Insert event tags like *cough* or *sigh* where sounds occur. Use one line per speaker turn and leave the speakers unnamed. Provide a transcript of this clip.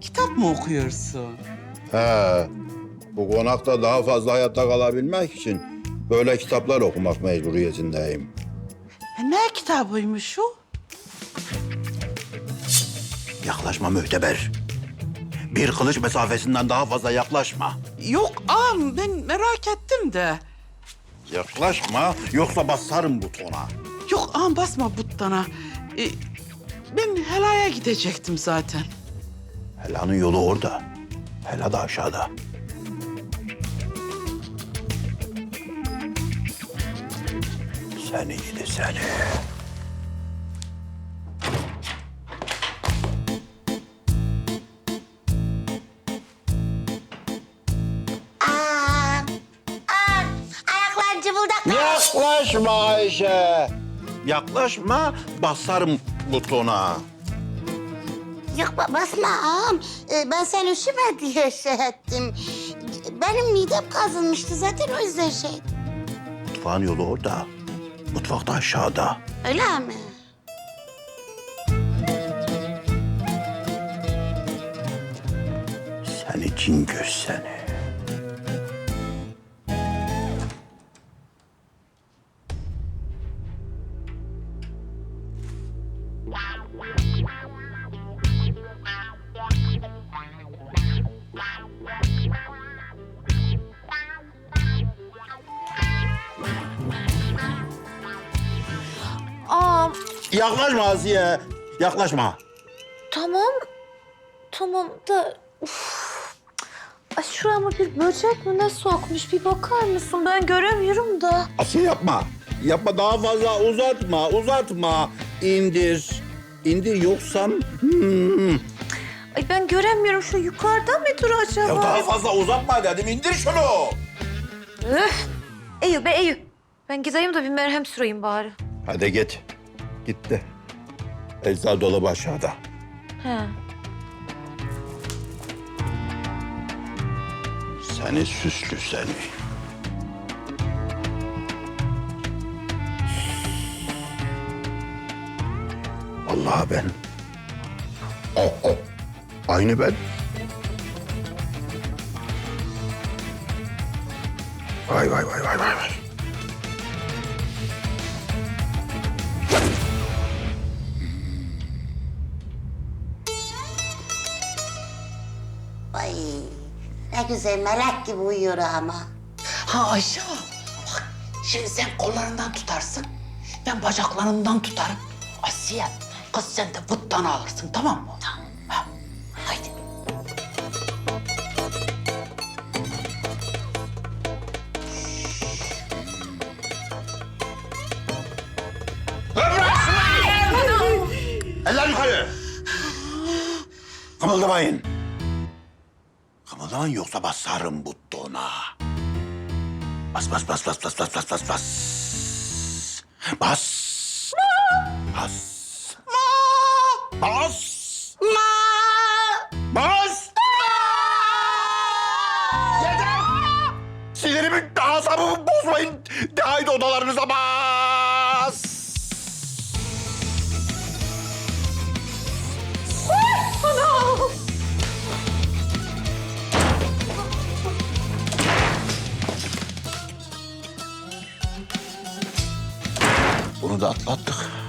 kitap mı okuyorsun?
He. Bu konakta daha fazla hayatta kalabilmek için böyle kitaplar okumak mecburiyetindeyim.
E, ne kitabıymış o?
Yaklaşma mühteber. Bir kılıç mesafesinden daha fazla yaklaşma.
Yok ağam ben merak ettim de.
Yaklaşma yoksa basarım butona.
Yok ağam basma buttana. E, ben helaya gidecektim zaten.
Hela'nın yolu orada. Hela da aşağıda. Seni gidi seni. Yaklaşma Ayşe. Yaklaşma basarım butona.
Yok ba- basma ağam. Ee, ben sen üşüme *laughs* diye şey ettim. Benim midem kazınmıştı zaten o yüzden şey.
Mutfağın yolu orada. Mutfak da aşağıda.
Öyle mi?
Seni cingöz seni. Yaklaşma Asiye. Yaklaşma.
tamam. Tamam da... Uf. Ay şurama bir böcek mi ne sokmuş bir bakar mısın? Ben göremiyorum da.
Asiye yapma. Yapma daha fazla uzatma, uzatma. İndir. İndir yoksa... Hmm.
Ay ben göremiyorum. Şu yukarıda mıdır acaba?
Ya daha fazla uzatma dedim. İndir şunu.
Üf. Eyüp be Eyüp. Ben gideyim de bir merhem süreyim bari.
Hadi git. Gitti. Ecza dolabı aşağıda.
He.
Seni süslü seni. Vallahi ben. Oh, oh. Aynı ben. Vay vay vay vay vay vay.
Ne güzel melek gibi uyuyor ama.
Ha Ayşe bak şimdi sen kollarından tutarsın. Ben bacaklarından tutarım. Asiye kız sen de buttan alırsın tamam mı? Tamam. Ha, haydi.
Eller yukarı. Kımıldamayın. Kımıldamayın yoksa basarım butona. Bas bas bas bas bas bas bas bas bas. Bas. Bas. Bas. Bas. Yeter. Sinirimi, asabımı bozmayın. Haydi odalarınıza bas. Bunu da atlattık.